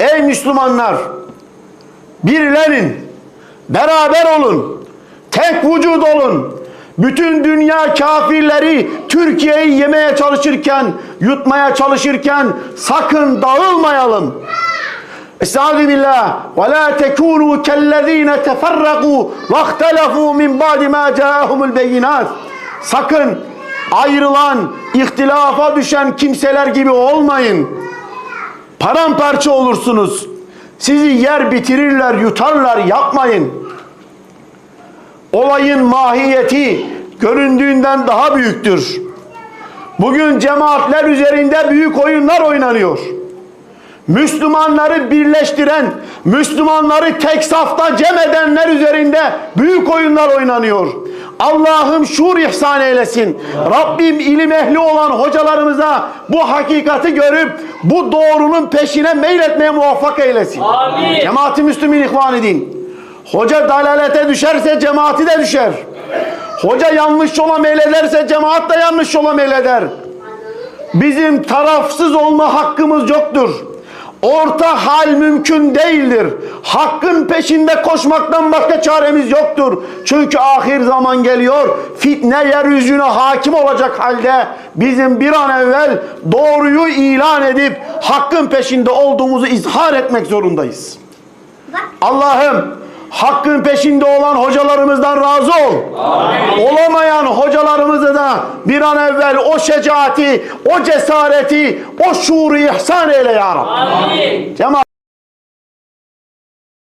Ey Müslümanlar! Birlenin, beraber olun, tek vücut olun. Bütün dünya kafirleri Türkiye'yi yemeye çalışırken, yutmaya çalışırken sakın dağılmayalım. Estaizu billah ve la tekunu kellezine teferraku ve ihtelefu min ba'di ma ca'ahumul beyinat. Sakın ayrılan, ihtilafa düşen kimseler gibi olmayın. Paramparça olursunuz. Sizi yer bitirirler, yutarlar, yapmayın. Olayın mahiyeti göründüğünden daha büyüktür. Bugün cemaatler üzerinde büyük oyunlar oynanıyor. Müslümanları birleştiren, Müslümanları tek safta cem edenler üzerinde büyük oyunlar oynanıyor. Allah'ım şuur ihsan eylesin. Rabbim ilim ehli olan hocalarımıza bu hakikati görüp bu doğrunun peşine meyletmeye muvaffak eylesin. Amin. Cemaati Müslümin ihvan edin. Hoca dalalete düşerse cemaati de düşer. Hoca yanlış yola meylederse cemaat de yanlış yola meyleder. Bizim tarafsız olma hakkımız yoktur. Orta hal mümkün değildir. Hakkın peşinde koşmaktan başka çaremiz yoktur. Çünkü ahir zaman geliyor. Fitne yeryüzüne hakim olacak halde bizim bir an evvel doğruyu ilan edip hakkın peşinde olduğumuzu izhar etmek zorundayız. Allah'ım hakkın peşinde olan hocalarımızdan razı ol. Olamayan hocalarımızı bir an evvel o şecaati, o cesareti, o şuuru ihsan eyle ya Rabbi. Amin. Cemaat